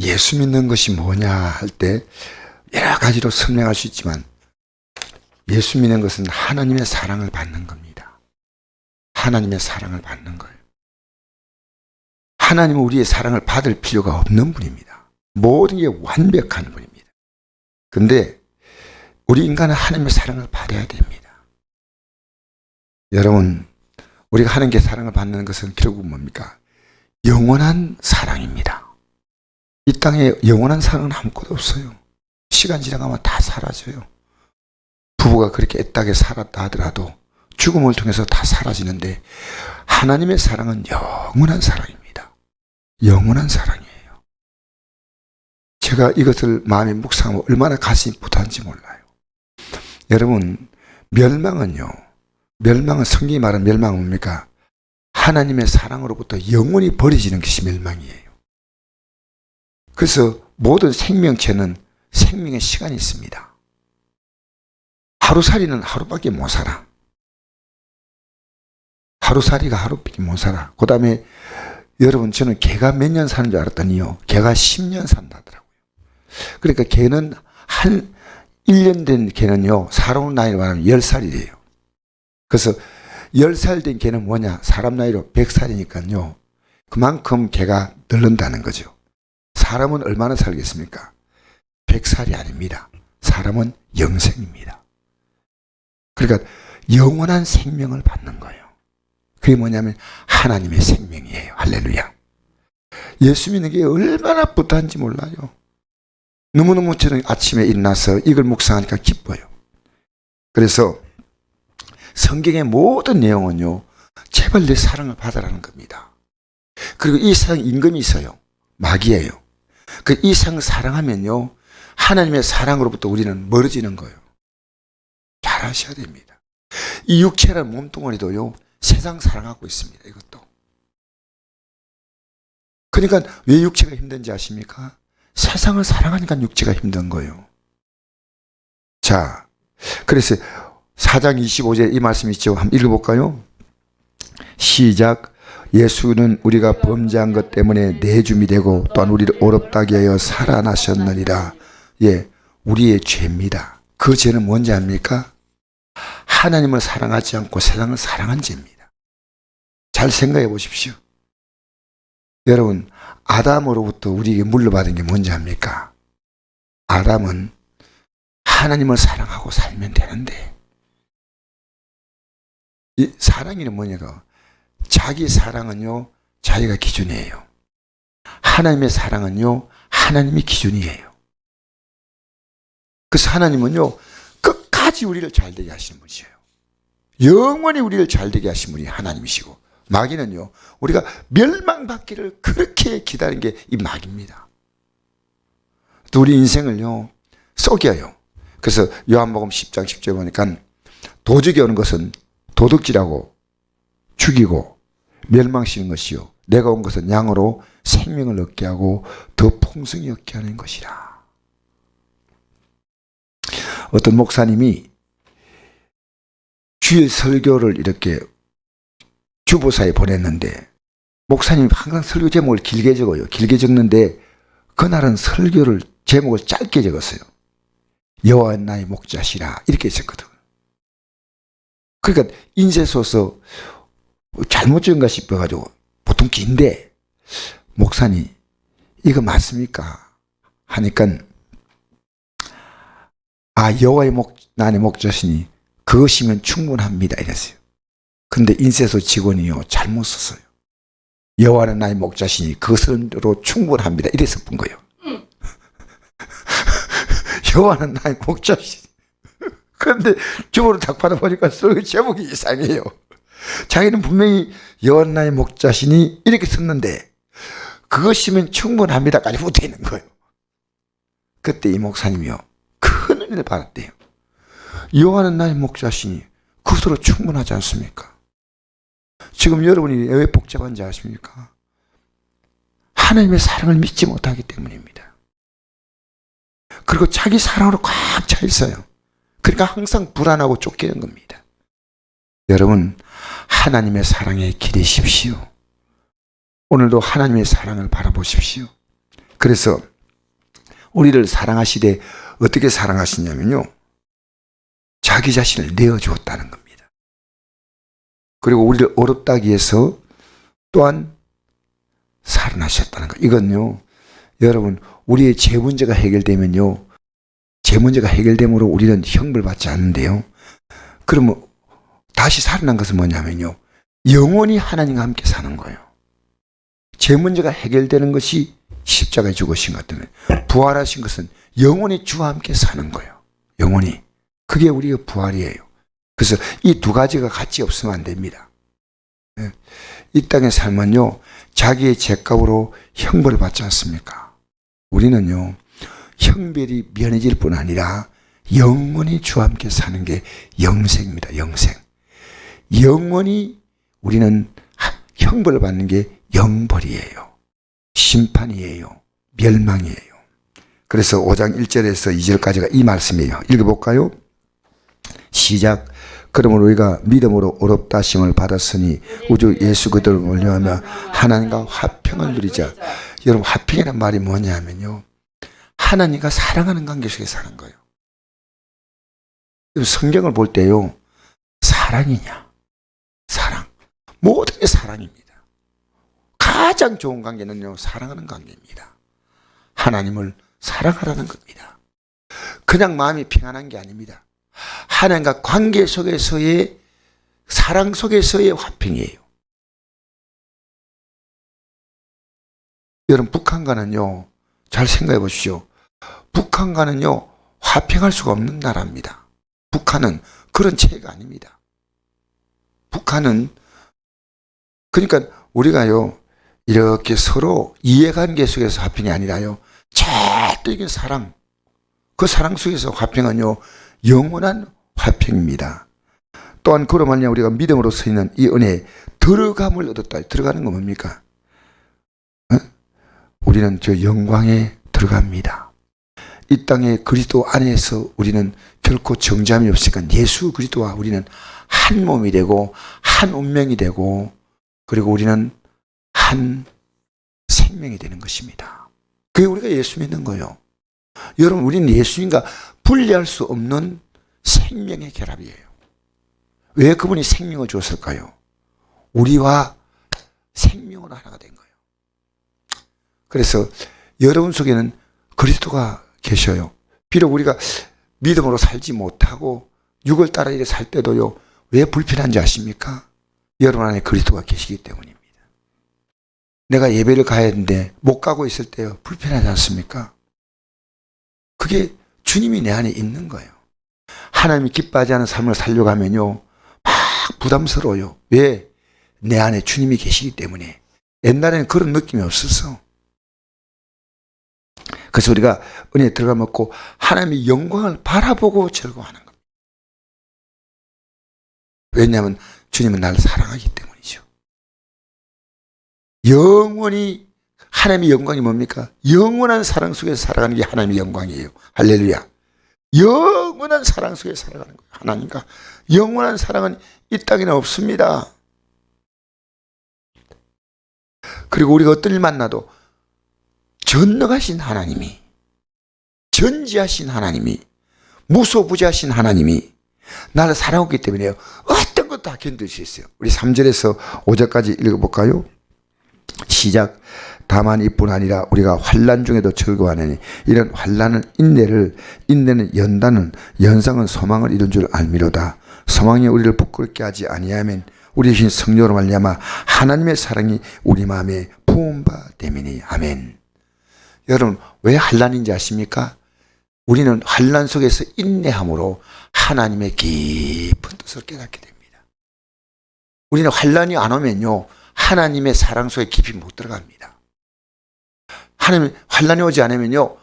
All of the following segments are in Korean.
예수 믿는 것이 뭐냐 할 때 여러 가지로 설명할 수 있지만 예수 믿는 것은 하나님의 사랑을 받는 겁니다. 하나님의 사랑을 받는 거예요. 하나님은 우리의 사랑을 받을 필요가 없는 분입니다. 모든 게 완벽한 분입니다. 근데 우리 인간은 하나님의 사랑을 받아야 됩니다. 여러분, 우리가 하나님께 사랑을 받는 것은 결국 뭡니까? 영원한 사랑입니다. 이 땅에 영원한 사랑은 아무것도 없어요. 시간 지나가면 다 사라져요. 부부가 그렇게 애타게 살았다 하더라도 죽음을 통해서 다 사라지는데 하나님의 사랑은 영원한 사랑입니다. 영원한 사랑이에요. 제가 이것을 마음에 묵상하면 얼마나 가슴이 뿌듯한지 몰라요. 여러분, 멸망은요. 멸망은 성경이 말하는 멸망은 뭡니까? 하나님의 사랑으로부터 영원히 버려지는 것이 멸망이에요. 그래서 모든 생명체는 생명의 시간이 있습니다. 하루살이는 하루밖에 못 살아. 하루살이가 하루밖에 못 살아. 그 다음에 여러분 저는 개가 몇 년 사는 줄 알았더니요. 개가 10년 산다더라고요. 그러니까 개는 한 1년 된 개는요. 살아온 나이로 말하면 10살이래요. 그래서 10살 된 개는 뭐냐? 사람 나이로 100살이니까요. 그만큼 개가 늙는다는 거죠. 사람은 얼마나 살겠습니까? 100살이 아닙니다. 사람은 영생입니다. 그러니까 영원한 생명을 받는 거예요. 그게 뭐냐면 하나님의 생명이에요. 할렐루야. 예수 믿는 게 얼마나 뿌듯한지 몰라요. 너무너무 저는 아침에 일어나서 이걸 묵상하니까 기뻐요. 그래서 성경의 모든 내용은요, 제발 내 사랑을 받으라는 겁니다. 그리고 이 세상 임금이 있어요. 마귀예요. 그이 세상을 사랑하면요, 하나님의 사랑으로부터 우리는 멀어지는 거예요. 잘 아셔야 됩니다. 이 육체라는 몸뚱아리도요, 세상 사랑하고 있습니다. 이것도. 그러니까 왜 육체가 힘든지 아십니까? 세상을 사랑하니까 육체가 힘든 거예요. 자, 그래서 4장 25절 이 말씀 있죠. 한번 읽어볼까요? 시작. 예수는 우리가 범죄한 것 때문에 내줌이 되고 또한 우리를 어렵다게 하여 살아나셨느니라. 예, 우리의 죄입니다. 그 죄는 뭔지 압니까? 하나님을 사랑하지 않고 세상을 사랑한 죄입니다. 잘 생각해 보십시오. 여러분, 아담으로부터 우리에게 물려받은 게 뭔지 압니까? 아담은 하나님을 사랑하고 살면 되는데, 이 사랑이는 뭐냐가 자기 사랑은요 자기가 기준이에요. 하나님의 사랑은요 하나님이 기준이에요. 그래서 하나님은요 끝까지 우리를 잘되게 하시는 분이에요. 영원히 우리를 잘되게 하신 분이 하나님이시고 마귀는요 우리가 멸망받기를 그렇게 기다린 게 이 마귀입니다. 또 우리 인생을요 속여요. 그래서 요한복음 10장 10절 보니까 도적이 오는 것은 도둑질하고 죽이고 멸망시는 것이요. 내가 온 것은 양으로 생명을 얻게 하고 더 풍성히 얻게 하는 것이라. 어떤 목사님이 주일 설교를 이렇게 주보사에 보냈는데 목사님이 항상 설교 제목을 길게 적어요. 길게 적는데 그날은 설교를 제목을 짧게 적었어요. 여호와 나의 목자시라 이렇게 적거든. 그러니까 인쇄소서 잘못 적은가 싶어가지고 보통 긴데 목사님 이거 맞습니까? 하니까 아 여호와의 목 나의 목자시니 그것이면 충분합니다 이랬어요. 근데 인쇄소 직원이요 잘못 썼어요. 여호와는 나의 목자시니 그것으로 충분합니다 이래서 본 거예요. 여호와는 나의 목자시니 그런데 주보를 딱 받아보니까 그 제목이 이상해요. 자기는 분명히 여호와 나의 목자시니 이렇게 썼는데 그것이면 충분합니다까지 붙어 있는 거예요. 그때 이 목사님이요 큰 은혜를 받았대요. 여호와는 나의 목자시니 그것으로 충분하지 않습니까? 지금 여러분이 왜 복잡한지 아십니까? 하나님의 사랑을 믿지 못하기 때문입니다. 그리고 자기 사랑으로 꽉 차 있어요. 그러니까 항상 불안하고 쫓기는 겁니다. 여러분, 하나님의 사랑에 기대십시오. 오늘도 하나님의 사랑을 바라보십시오. 그래서 우리를 사랑하시되 어떻게 사랑하시냐면요. 자기 자신을 내어주었다는 겁니다. 그리고 우리를 어렵다기 위해서 또한 살아나셨다는 거. 이건요. 여러분, 우리의 제 문제가 해결되면요. 제 문제가 해결됨으로 우리는 형벌 받지 않는데요. 그러면 다시 살아난 것은 뭐냐면요. 영원히 하나님과 함께 사는 거예요. 제 문제가 해결되는 것이 십자가에 죽으신 것 때문에 부활하신 것은 영원히 주와 함께 사는 거예요. 영원히. 그게 우리의 부활이에요. 그래서 이 두 가지가 같이 없으면 안 됩니다. 예. 이 땅의 삶은요, 자기의 죄값으로 형벌을 받지 않습니까? 우리는요, 형별이 면해질 뿐 아니라 영원히 주와 함께 사는 게 영생입니다. 영생. 영원히 우리는 하- 형벌을 받는 게 영벌이에요. 심판이에요. 멸망이에요. 그래서 5장 1절에서 2절까지가 이 말씀이에요. 읽어볼까요? 시작. 그러므로 우리가 믿음으로 어렵다 하심을 받았으니 우주 예수 그들을 몰려하며 하나님과 화평을 누리자. 여러분 화평이란 말이 뭐냐면요. 하나님과 사랑하는 관계 속에 사는 거예요. 성경을 볼 때요. 사랑이냐? 모든 게 사랑입니다. 가장 좋은 관계는요. 사랑하는 관계입니다. 하나님을 사랑하라는 겁니다. 그냥 마음이 평안한 게 아닙니다. 하나님과 관계 속에서의 사랑 속에서의 화평이에요. 여러분 북한과는요. 잘 생각해 보십시오. 북한과는요. 화평할 수가 없는 나라입니다. 북한은 그런 체가 아닙니다. 북한은 그러니까 우리가요. 이렇게 서로 이해관계 속에서 화평이 아니라요. 절대적인 사랑. 그 사랑 속에서 화평은요. 영원한 화평입니다. 또한 그로 말미암아 우리가 믿음으로 서 있는 이 은혜에 들어감을 얻었다. 들어가는 건 뭡니까? 어? 우리는 저 영광에 들어갑니다. 이 땅에 그리스도 안에서 우리는 결코 정잠이 없으니까 예수 그리스도와 우리는 한 몸이 되고 한 운명이 되고 그리고 우리는 한 생명이 되는 것입니다. 그게 우리가 예수 믿는 거예요. 여러분 우리는 예수님과 분리할 수 없는 생명의 결합이에요. 왜 그분이 생명을 주었을까요? 우리와 생명으로 하나가 된 거예요. 그래서 여러분 속에는 그리스도가 계셔요. 비록 우리가 믿음으로 살지 못하고 육을 따라 이래 살 때도요. 왜 불편한지 아십니까? 여러분 안에 그리스도가 계시기 때문입니다. 내가 예배를 가야 하는데 못 가고 있을 때요. 불편하지 않습니까? 그게 주님이 내 안에 있는 거예요. 하나님이 기뻐하지 않은 삶을 살려고 하면요. 막 부담스러워요. 왜? 내 안에 주님이 계시기 때문에. 옛날에는 그런 느낌이 없었어. 그래서 우리가 은혜에 들어가 먹고 하나님의 영광을 바라보고 즐거워하는 겁니다. 왜냐하면 주님은 나를 사랑하기 때문이죠. 영원히 하나님의 영광이 뭡니까? 영원한 사랑 속에서 살아가는 게 하나님의 영광이에요. 할렐루야. 영원한 사랑 속에 살아가는 거예요. 하나님과 영원한 사랑은 이 땅에는 없습니다. 그리고 우리가 어떤 일 만나도 전능하신 하나님이 전지하신 하나님이 무소부지하신 하나님이 나를 사랑하기 때문에요. 어떤 다 견딜 수 있어요. 우리 3절에서 5절까지 읽어볼까요? 시작. 다만 이뿐 아니라 우리가 환란 중에도 즐거워하느니 이런 환란은 인내를 인내는 연단은 연상은 소망을 이룬 줄 알미로다. 소망이 우리를 부끄럽게 하지 아니하면 우리 신 성령으로 말미암아 하나님의 사랑이 우리 마음에 부은 바 되미니 아멘. 여러분 왜 환란인지 아십니까? 우리는 환란 속에서 인내함으로 하나님의 깊은 뜻을 깨닫게 됩니다. 우리는 환란이 안 오면요 하나님의 사랑 속에 깊이 못 들어갑니다. 하나님 환란이 오지 않으면요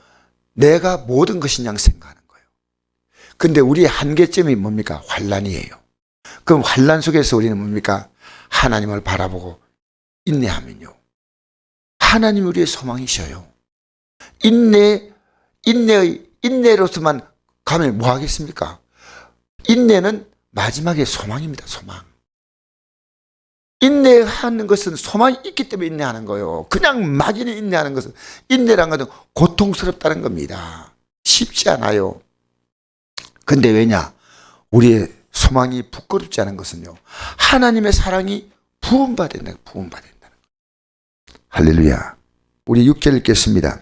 내가 모든 것인 양 생각하는 거예요. 근데 우리의 한계점이 뭡니까? 환란이에요. 그럼 환란 속에서 우리는 뭡니까? 하나님을 바라보고 인내하면요. 하나님 우리의 소망이셔요. 인내 인내의 인내로서만 가면 뭐 하겠습니까? 인내는 마지막에 소망입니다. 소망. 인내하는 것은 소망이 있기 때문에 인내하는 거예요. 그냥 막연히 인내하는 것은 인내란 것은 고통스럽다는 겁니다. 쉽지 않아요. 근데 왜냐? 우리의 소망이 부끄럽지 않은 것은요. 하나님의 사랑이 부음받는다. 부음받는다. 할렐루야. 우리 6절 읽겠습니다.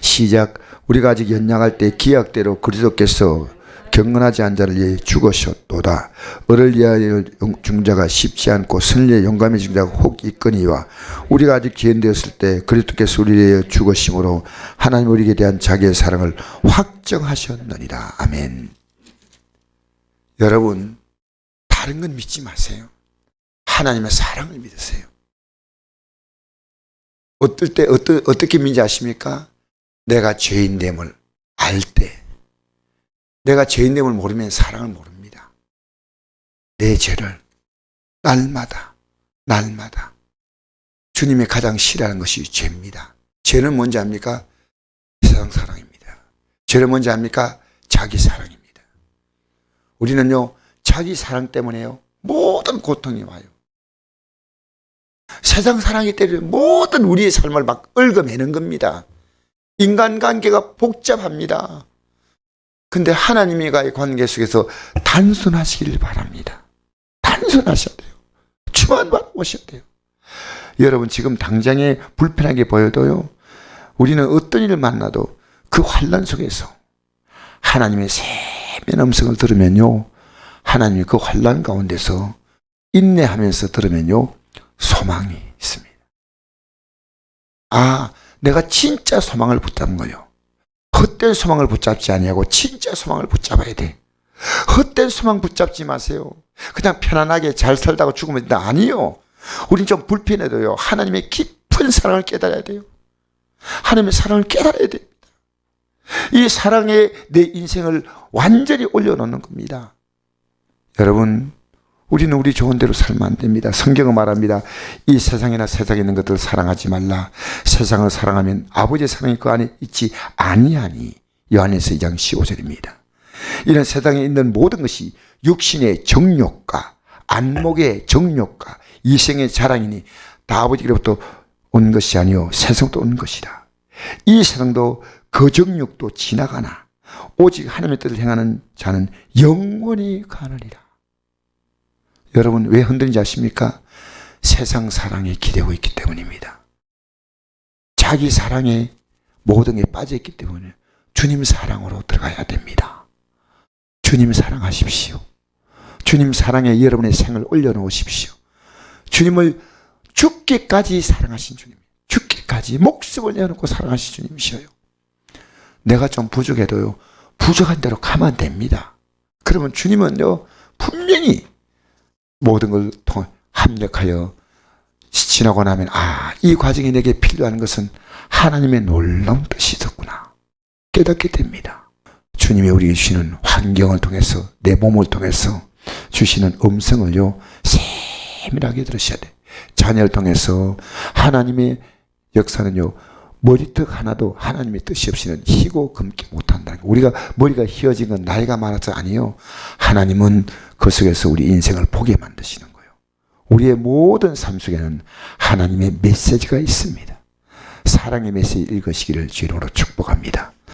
시작. 우리가 아직 연약할 때 기약대로 그리스도께서 경건하지 않은 자를 위해 죽으셨도다. 을을 위하여 중자가 쉽지 않고 선을 위해 용감해진 자가 혹 있거니와 우리가 아직 기현되었을 때 그리스도께서 우리를 위하여 죽으심으로 하나님 우리에게 대한 자기의 사랑을 확정하셨느니라. 아멘. 여러분 다른 건 믿지 마세요. 하나님의 사랑을 믿으세요. 어떨 때 어떠, 어떻게 믿지 아십니까? 내가 죄인됨을 알 때, 내가 죄인됨을 모르면 사랑을 모릅니다. 내 죄를 날마다, 날마다 주님이 가장 싫어하는 것이 죄입니다. 죄는 뭔지 압니까? 세상 사랑입니다. 죄는 뭔지 압니까? 자기 사랑입니다. 우리는요, 자기 사랑 때문에요, 모든 고통이 와요. 세상 사랑이 때문에 모든 우리의 삶을 막 얽어매는 겁니다. 인간관계가 복잡합니다. 근데 하나님과의 관계 속에서 단순하시길 바랍니다. 단순하셔야 돼요. 주만 바라보셔야 돼요. 여러분 지금 당장에 불편하게 보여도요. 우리는 어떤 일을 만나도 그 환란 속에서 하나님의 세면 음성을 들으면요. 하나님이 그 환란 가운데서 인내하면서 들으면요. 소망이 있습니다. 아, 내가 진짜 소망을 붙잡은 거요. 헛된 소망을 붙잡지 아니하고 진짜 소망을 붙잡아야 돼. 헛된 소망 붙잡지 마세요. 그냥 편안하게 잘 살다가 죽으면 된다. 아니요. 우린 좀 불편해도요. 하나님의 깊은 사랑을 깨달아야 돼요. 하나님의 사랑을 깨달아야 됩니다. 이 사랑에 내 인생을 완전히 올려놓는 겁니다. 여러분, 우리는 우리 좋은 대로 살면 안 됩니다. 성경은 말합니다. 이 세상이나 세상에 있는 것들을 사랑하지 말라. 세상을 사랑하면 아버지의 사랑이 그 안에 있지 아니하니. 요한에서 2장 15절입니다. 이런 세상에 있는 모든 것이 육신의 정욕과 안목의 정욕과 이생의 자랑이니 다 아버지로부터 온 것이 아니요 세상도 온 것이다. 이 세상도 그 정욕도 지나가나 오직 하나님의 뜻을 행하는 자는 영원히 가느니라. 여러분 왜 흔들리지 아십니까? 세상 사랑에 기대고 있기 때문입니다. 자기 사랑에 모든 게 빠져 있기 때문에 주님 사랑으로 들어가야 됩니다. 주님 사랑하십시오. 주님 사랑에 여러분의 생을 올려놓으십시오. 주님을 죽기까지 사랑하신 주님. 죽기까지 목숨을 내놓고 사랑하신 주님이셔요. 내가 좀 부족해도요. 부족한 대로 가면 됩니다. 그러면 주님은요. 분명히 모든 걸 통해 합력하여 지나고 나면 아, 이 과정이 내게 필요한 것은 하나님의 놀라운 뜻이 있었구나. 깨닫게 됩니다. 주님이 우리에게 주시는 환경을 통해서 내 몸을 통해서 주시는 음성을요 세밀하게 들으셔야 돼. 자녀를 통해서 하나님의 역사는요 머리턱 하나도 하나님의 뜻이 없이는 희고 금기 못한다는 거. 우리가 머리가 휘어진 건 나이가 많아서 아니요. 하나님은 그 속에서 우리 인생을 보게 만드시는 거예요. 우리의 모든 삶 속에는 하나님의 메시지가 있습니다. 사랑의 메시지 읽으시기를 주로 축복합니다.